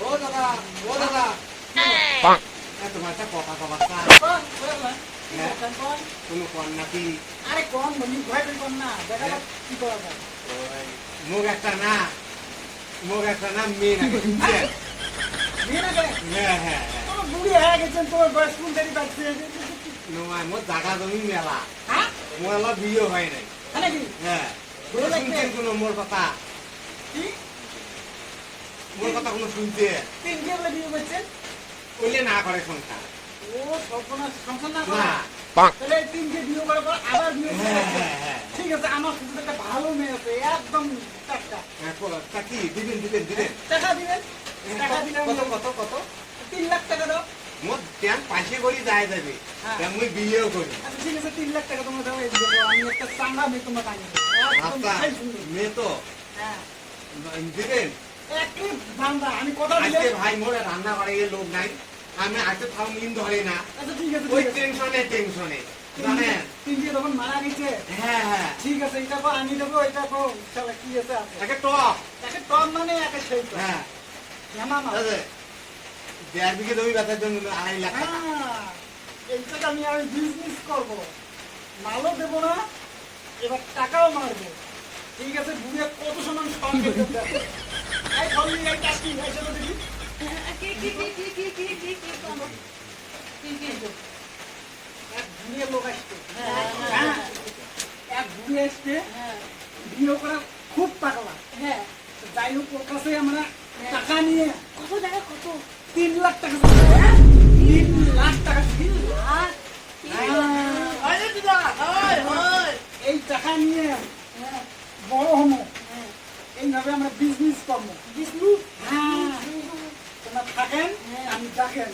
ও দাদা ও দাদা। তোমার একটা কথা কবার। হ্যাঁ? কোনো কর নাকি? আরে কোন বন্ধু ভয় না। দেখা যাক কি করা যায়। মুখ একটা না। মুখ একটা না মেয়ে না হ্যাঁ। হ্যাঁ হ্যাঁ তোমার বুড়ি হয়ে গেছেন তোমার বয়স কোন দেরি পাচ্ছে? নয় মোর জাগা জমি মেলা। হ্যাঁ? মোর বিয়ে হয় নাই। হ্যাঁ হ্যাঁ। কোনো মোর কথা? কি? মোর কথা কোনো শুনছে? তিন বলে বিয়ে করছেন বললে না করে সংসার ও সর্বনাশ সংসার না না। তাহলে এই বিয়ে করার পর আবার বিয়ে করতে হবে। ঠিক আছে আমার শুধু একটা ভালো মেয়ে আছে একদম টাটকা। তা কি? দিবেন দিবেন দিবেন? টাকা দিবেন? টাকা দিলে কত কত কত? তিন লাখ টাকা দাও। মোর ট্যান পাশে করি যায় যাবে। তা মুই বিয়েও করি। আচ্ছা ঠিক আছে তিন লাখ টাকা তোমরা দাও এই দেখো আমি একটা চাঙ্গা মেয়ে তোমাকে আনি দেবো। একদম আচ্ছা। মেয়ে তো? হ্যাঁ। দিবেন? আমি কথা দিলে ভাই মোর রান্না বাড়ি লোক নাই। আমি আজকে তাও নিন ধরে না। আচ্ছা ঠিক আছে ওই টেনশনে টেনশনে জানেন তিন তখন মারা গেছে। হ্যাঁ হ্যাঁ। ঠিক আছে এটা কো আমি দেবো এটা কো শালা কি আছে আছে একে টপ তাকে টপ মানে একে সেই হ্যাঁ। হেমা মা দেড় বিঘে জমি বেচার জন্য আড়াই লাখ টাকা। হ্যাঁ আমি আমি বিজনেস করব। মালও দেবো না এবার টাকাও মারবো। ঠিক আছে কত সময় হ্যাঁ খুব টাকলা যাই হোক ওর কাছে আমরা টাকা নিয়ে তিন লাখ টাকা তিন লাখ টাকা এই টাকা নিয়ে বড় হব এইভাবে আমরা বিজনেস করব। হ্যাঁ। তোমরা থাকেন আমি ডাকেন।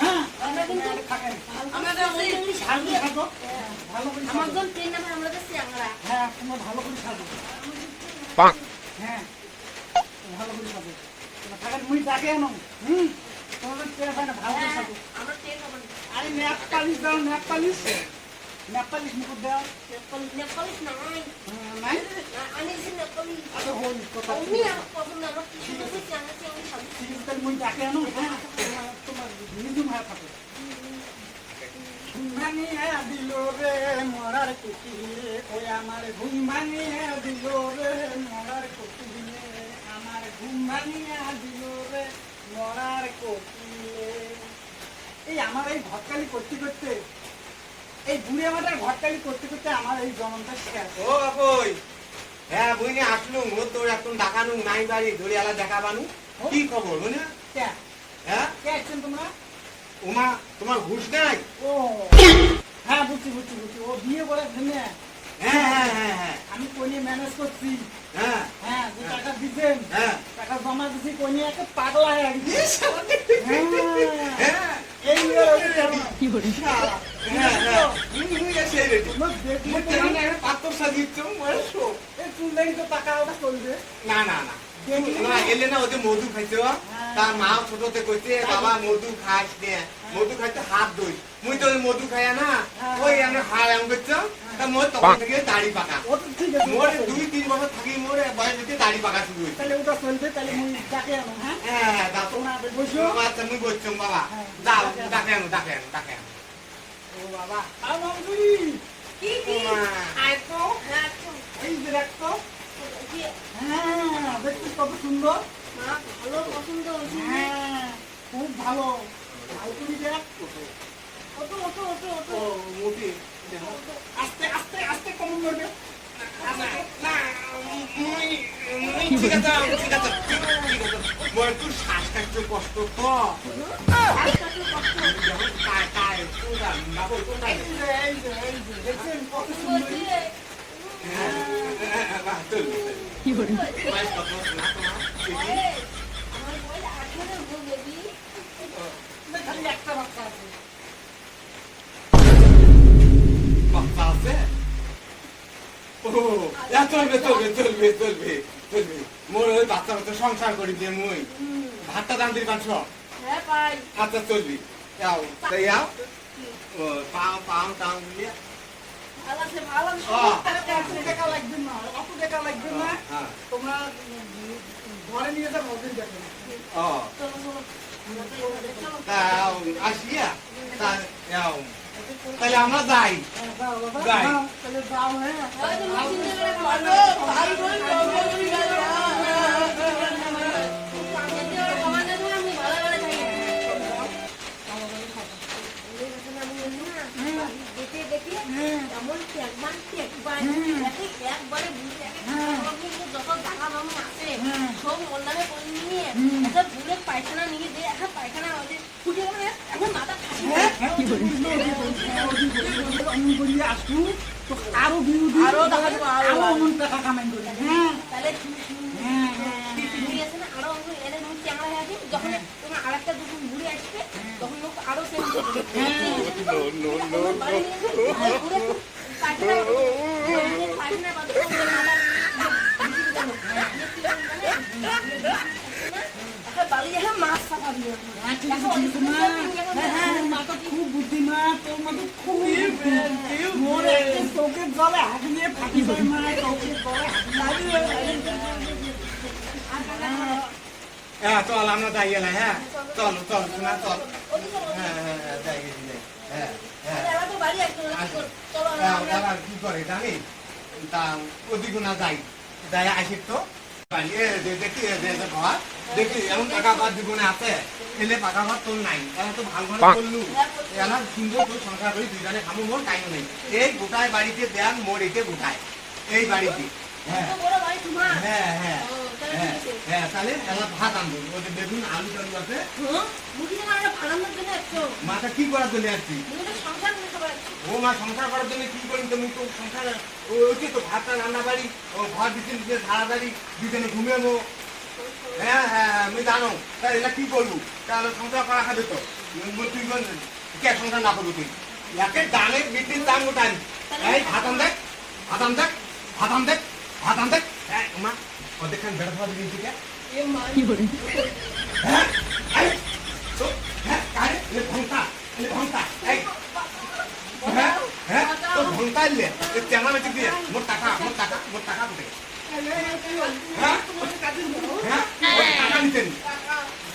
হ্যাঁ। আমরা কিন্তু- থাকেন। আমাদের ভালো করে থাকো ভালো করে থাকো আমাজন নাম্বার আমরা কাছে আমরা। হ্যাঁ তোমরা ভালো করে থাকো পাক। হ্যাঁ ভালো করে থাকো তোমরা থাকেন মুই ডাকে আনো হুম? তোমাদের পেয়ে হয় না ভালো করে থাকো আমরা আরে ন্যাপ পালিশ দাও ন্যাপ পালিশ। ন্যাপ পালিশ মুকুট দাও নেপালি নেপালিস হ্যাঁ, নাই আমি যে নেপালি আচ্ছা হই কথা আমি পছন্দ আমার কি সুন্দর হচ্ছে আমার সঙ্গে সবই ঠিক আছে তাহলে মুই ডাকে আনো তোমার নিজুম হয়ে থাকো ঘুম ভাঙিয়া দিল রে মরার কুটিরে ওই আমার ঘুম ভাঙিয়া দিল রে মরার কুটিরে আমার ঘুম ভাঙিয়া দিল রে মরার কুটিরে এই আমার এই ঘটকালি করতে করতে এই বুড়ি আমাদের ঘটকালি করতে করতে আমার এই জনমটা শেষ ও বাবুই। হ্যাঁ বুঝনি আসলু মোর তোর এখন ডাকানু নাই বাড়ি ধরে আলা দেখাবানু কি খবর বুঝলি হ্যাঁ? কে আছেন তোমরা? ওমা তোমার ঘুষ নাই? ও। হ্যাঁ বুঝছি বুঝছি বুঝছি। ও বিয়ে করে ফেলে। হ্যাঁ হ্যাঁ হ্যাঁ হ্যাঁ। আমি কোনে ম্যানেজ করছি। হ্যাঁ। হ্যাঁ যে টাকা দিতেন হ্যাঁ। টাকা জমা দিছি কোনে একটা পাগলা হয়ে গেছে। হ্যাঁ, হ্যাঁ। হ্যাঁ হ্যাঁ না, না না এলে না ওদের মধু খাইছে তার মা ছোটতে কইছে বাবা মধু নে মধু খাইতে হাত ধুই মুই তো মধু খাইয়া না ওই আমি হাড় এম করছ মোর তখন থেকে দাড়ি পাকা। ও তো ঠিক আছে। মোর দুই তিন বছর থাকি মোর বয়স হইতে দাড়ি পাকা শুরু হইছে। তাহলে ওটা চলবে তাহলে মুই ডাকে আনো হ্যাঁ? হ্যাঁ হ্যাঁ দাও তো বসো। আচ্ছা মুই বলছম বাবা। হ্যাঁ। ডাকে আনো ডাকে আনো ডাকে আনো। ও বাবা আর মামুনি। কি কি? আয় হ্যাঁ এই যে দেখ হ্যাঁ দেখছিস কত সুন্দর। মা ভালো পছন্দ হয়েছে। হ্যাঁ খুব ভালো। ভালো করে দেখ। অত অত অত ও মোটি। আস্তে কষ্ট একটা বাচ্চা আছে চলবে চলবে চলবে চলবে চলবে। মোর ওই বাচ্চা বাচ্চা সংসার করি যে মুই। ভাতটা দাম দিবি পাঁচশো? হ্যাঁ আচ্ছা চলবি। যাও তাই যাও। পাও পাও টাও দিয়ে। হ্যাঁ। আসিয়া। তাহলে আমরা যাই। সব অন্যান্য করে নিয়ে একটা বুলেট পায়খানা নিয়ে দিয়ে একটা পায়খানা এখন মাথা আরও দিই আরও আরও। আরও অমন টাকা কামাই করি হ্যাঁ তাহলে হ্যাঁ আরও ক্যামেরা যখন তোমার আরেকটা দুটো ঘুরে আসবে তখন লোক আরও বালি যখন মাছ চাপা দিয়ে হ্যাঁ, ঠিক আছে, ঠিক আছে, মা। হ্যাঁ, হ্যাঁ, মা তো খুব বুদ্ধিমান, তোর মা খুব বুদ্ধিমান। মোর একদিন চোখের জলে হাত দিয়ে ফাঁকি যায়, মা, চোখের জলে হ্যাঁ চল আমরা যাই গেলে হ্যাঁ। চল চল শোনা চল। হ্যাঁ হ্যাঁ হ্যাঁ যাই গেছি হ্যাঁ হ্যাঁ। হ্যাঁ, কি করে জানি তা ওদিকে না যাই। যাই আসি তো? দেখি এমন টাকা ঘর জীবনে আছে এলে পাকা ভাত তোর নাই। এরা তো ভালো করলু এলা সুন্দর করে সংসার করি দুজনে খামু মোর টাইম নেই। এই গোটায় বাড়িতে দেন মোর এতে গোটায়। এই বাড়িতে। হ্যাঁ। হ্যাঁ হ্যাঁ। হ্যাঁ হ্যাঁ তাহলে এলা ভাত আনব। ওদের বেগুন আলু টালু আছে। মাথা কি করার জন্য আসছি? ও মা সংসার করার জন্য কি করি তুমি তো সংসার ওই তো ভাতটা রান্না বাড়ি ও ঘর দিতে দিতে সারা দুজনে ঘুমিয়েবো হ্যাঁ হ্যাঁ হ্যাঁ আমি জানো তা এটা কি করব? তাহলে সংসার করা খাবে তো। তুই কে সংসার না করব তুই? একে দানের বৃদ্ধির দাম ওটাই এই ভাতাম দেখ ভাতাম দেখ ভাতাম দেখ ভাতাম দেখ। এই, মা অর্ধেকখান বেড়া খাওয়া দিয়েছি কে হ্যাঁ তো, হ্যাঁ কারে এ এ এই হ্যাঁ হ্যাঁ তো ভংতা এলে এ চ্যাংড়া মেচে দিয়ে মোর টাকা মোর টাকা মোর টাকা কোথায় হ্যাঁ হ্যাঁ টাকা নিতেন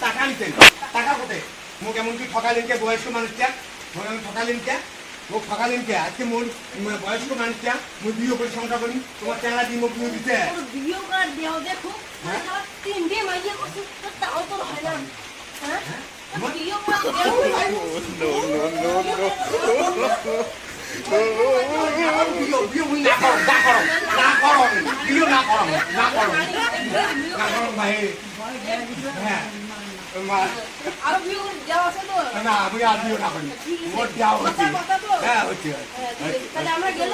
টাকা নিতেন টাকা কোথায় মোক এমন কি ঠকালেন কে বয়স্ক মানুষটা মোক এমন ঠকালেন কে মোক ঠকালেন কে আজকে মোর বয়স্ক মানুষটা মুই বিয়ে করে সংসার করি তোমার চ্যাংড়া দিয়ে মোক বিয়ে দিতে তিনটে মাইয়ে করছে তাও তো হয় না হ্যাঁ বিয়ে না না না না না না ভাই হ্যাঁ না আমি আরবিও না করি ওর যাও হচ্ছে হ্যাঁ হচ্ছে আমরা গেল